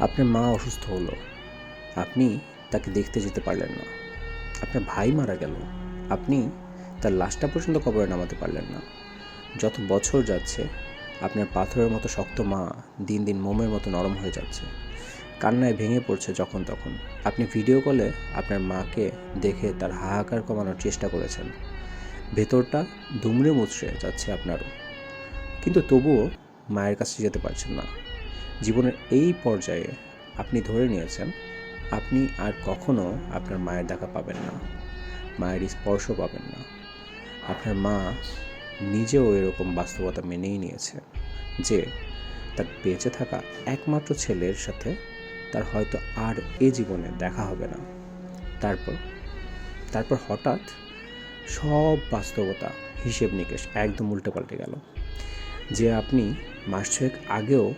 আপনার মা অসুস্থ হলো। আপনি তাকে দেখতে যেতে পারলেন না। আপনার ভাই মারা গেল। আপনি তার লাশটা পর্যন্ত কবরে নামাতে পারলেন না। যত বছর যাচ্ছে, আপনার পাথরের মতো শক্ত মা দিন দিন মোমের মতো নরম হয়ে যাচ্ছে। কান্নায় ভেঙে পড়ছে যখন তখন। আপনি ভিডিও কলে আপনার মাকে দেখে তার হাহাকার কমানোর চেষ্টা করেছেন। ভেতরটা দুমড়ে মুচড়ে যাচ্ছে আপনারও। কিন্তু তবুও মায়ের কাছে যেতে পারছেন না। জীবনের এই পর্যায়ে আপনি ধরে নিয়েছেন, আপনি আর কখনো আপনার মায়ের দেখা পাবেন না, মায়ের স্পর্শ পাবেন না। আপনার মা নিজেও এরকম বাস্তবতা মেনেই নিয়েছে যে তার বেঁচে থাকা একমাত্র ছেলের সাথে তার হয়তো আর এ জীবনে দেখা হবে না। তারপর তারপর হঠাৎ সব বাস্তবতা হিসেব নিকেশ একদম উল্টে পাল্টে গেল। যে আপনি মাস ছয়েক আগেও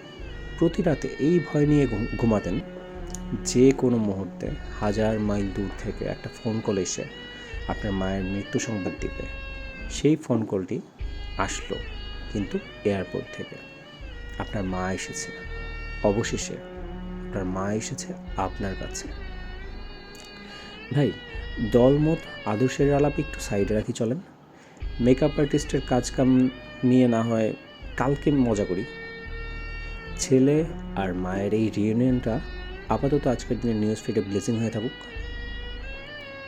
প্রতি রাতে এই ভয় নিয়ে ঘুম- ঘুমাতেন। যে কোনো মুহূর্তে হাজার মাইল দূর থেকে একটা ফোন কল এসে আপনার মায়ের মৃত্যু সংবাদ দিবে। সেই ফোন কলটি আসলো কিন্তু এয়ারপোর্ট থেকে। আপনার মা এসেছে। অবশেষে আপনার মা এসেছে আপনার কাছে। ভাই, দলমত আদর্শের আলাপ একটু সাইডে রাখি চলেন। মেকআপ আর্টিস্টের কাজ কাম নিয়ে না হয় কালকে মজা করি। ছেলে আর মায়ের এই রিউনিয়নটা আপাতত আজকের দিনে নিউজ ফিডে ব্লেসিং হয়ে থাকুক।